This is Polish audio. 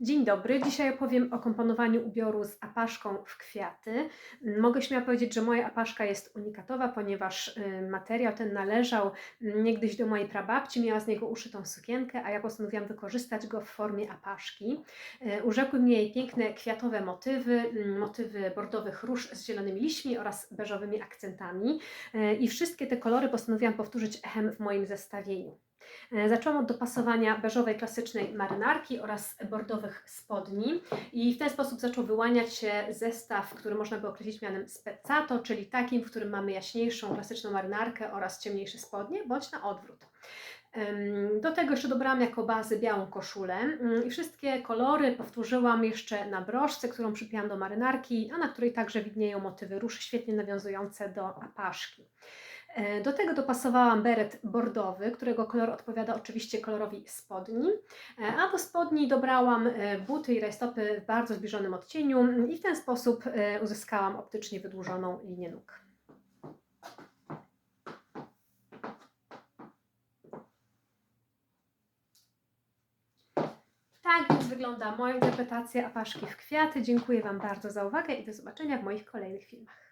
Dzień dobry. Dzisiaj opowiem o komponowaniu ubioru z apaszką w kwiaty. Mogę śmiało powiedzieć, że moja apaszka jest unikatowa, ponieważ y, materiał ten należał mm, niegdyś do mojej prababci, miała z niego uszytą sukienkę, a ja postanowiłam wykorzystać go w formie apaszki. Y, Urzekły mnie jej piękne kwiatowe motywy, mm, motywy bordowych róż z zielonymi liśćmi oraz beżowymi akcentami. Y, I wszystkie te kolory postanowiłam powtórzyć echem w moim zestawieniu. E, Zaczęłam od dopasowania beżowej klasycznej marynarki oraz bordowych spodni i w ten sposób zaczął wyłaniać się zestaw, który można by określić mianem spezzato, czyli takim, w którym mamy jaśniejszą klasyczną marynarkę oraz ciemniejsze spodnie, bądź na odwrót. Do tego jeszcze dobrałam jako bazę białą koszulę mm, i wszystkie kolory powtórzyłam jeszcze na broszce, którą przypiłam do marynarki, a na której także widnieją motywy róż świetnie nawiązujące do apaszki. E, Do tego dopasowałam beret bordowy, którego kolor odpowiada oczywiście kolorowi spodni, E, a do spodni dobrałam e, buty i rajstopy w bardzo zbliżonym odcieniu i w ten sposób uzyskałam optycznie wydłużoną linię nóg. Wygląda moja interpretacja apaszki w kwiaty. Dziękuję Wam bardzo za uwagę i do zobaczenia w moich kolejnych filmach.